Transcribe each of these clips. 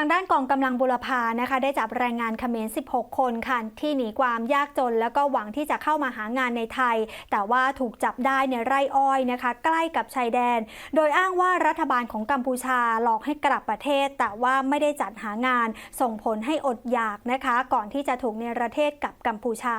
างด้านกองกำลังบุรพานะคะ ได้จับแรงงานเขมร 16 คนค่ะที่หนีความยากจน แล้วก็หวังที่จะเข้ามาหางานในไทย แต่ว่าถูกจับได้ในไร่อ้อยนะคะ ใกล้กับชายแดน โดยอ้างว่ารัฐบาลของกัมพูชาหลอกให้กลับประเทศ แต่ว่าไม่ได้จัดหางานส่งผลให้อดอยากนะคะ ก่อนที่จะถูกเนรเทศกับกัมพูชา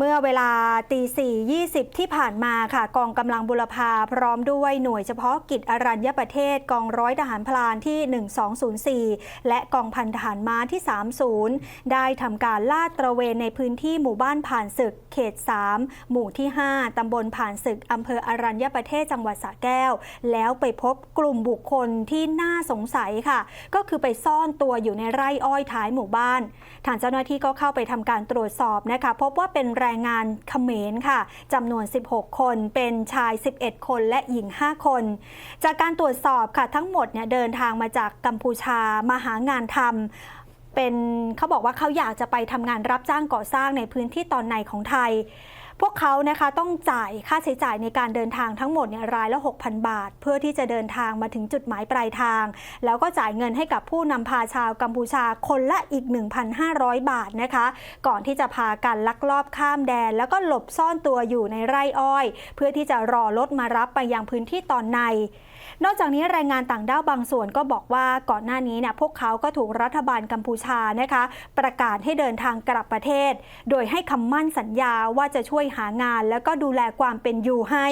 เมื่อเวลาตีสี่ยี่สิบที่ผ่านมาค่ะ กองกำลังบุรพาพร้อมด้วยหน่วยเฉพาะกิจอรัญญประเทศกองร้อยทหารพลานที่ 1204 และกองพันทหารม้าที่ 30 ได้ทำการลาดตระเวนในพื้นที่หมู่บ้านผ่านศึกเขต 3 หมู่ที่ 5 ตำบลผ่านศึกอำเภออรัญญประเทศจังหวัดสระแก้ว แล้วไปพบกลุ่มบุคคลที่น่าสงสัยค่ะ ก็คือไปซ่อนตัวอยู่ในไร่อ้อยท้ายหมู่บ้านทางเจ้าหน้าที่ก็เข้าไปทำการตรวจสอบนะคะ พบว่าเป็นแรงงานเขมรค่ะจำนวน 16 คนเป็นชาย 11 คนและหญิง 5 คน จากการตรวจสอบค่ะทั้งหมดเนี่ยเดินทางมาจากกัมพูชามาหางานทำเป็นเขาบอกว่าเขาอยากจะไปทำงานรับจ้างก่อสร้างในพื้นที่ตอนในของไทย พวกเขานะคะต้องจ่ายค่าใช้จ่ายในการเดินทางทั้งหมดเนี่ยรายละ 6,000 บาท เพื่อที่จะเดินทางมาถึงจุดหมายปลายทาง แล้วก็จ่ายเงินให้กับผู้นำพาชาวกัมพูชาคนละอีก 1,500 บาทนะคะ ก่อนที่จะพากันลักลอบข้ามแดน แล้วก็หลบซ่อนตัวอยู่ในไร่อ้อย เพื่อที่จะรอรถมารับไปยังพื้นที่ตอนในนอกจากนี้แรงงานต่างด้าวบางส่วนก็บอกว่าก่อนหน้านี้เนี่ยพวกเขาก็ถูกรัฐบาลกัมพูชานะคะ ประกาศให้เดินทางกลับประเทศ โดยให้คำมั่นสัญญาว่าจะช่วยหางาน แล้วก็ดูแลความเป็นอยู่ให้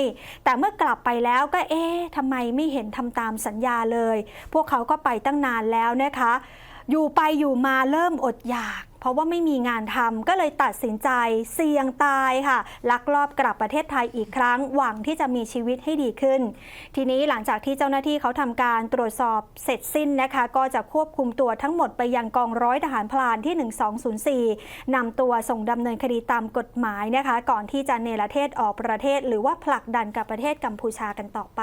แต่เมื่อกลับไปแล้วก็เอ๊ะทำไมไม่เห็นทำตามสัญญาเลย พวกเขาก็ไปตั้งนานแล้วนะคะ อยู่ไปอยู่มาเริ่มอดอยาก ราะว่าไม่มีงานทำก็เลยตัดสินใจเสี่ยงตายค่ะ ลักลอบกลับประเทศไทยอีกครั้ง หวังที่จะมีชีวิตให้ดีขึ้น ทีนี้หลังจากที่เจ้าหน้าที่เขาทำการตรวจสอบเสร็จสิ้นนะคะ ก็จะควบคุมตัวทั้งหมดไปยังกองร้อยทหารพลานที่ 1204นำตัวส่งดำเนินคดีตามกฎหมายนะคะ ก่อนที่จะเนรเทศออกประเทศ หรือว่าผลักดันกับประเทศกัมพูชากันต่อไป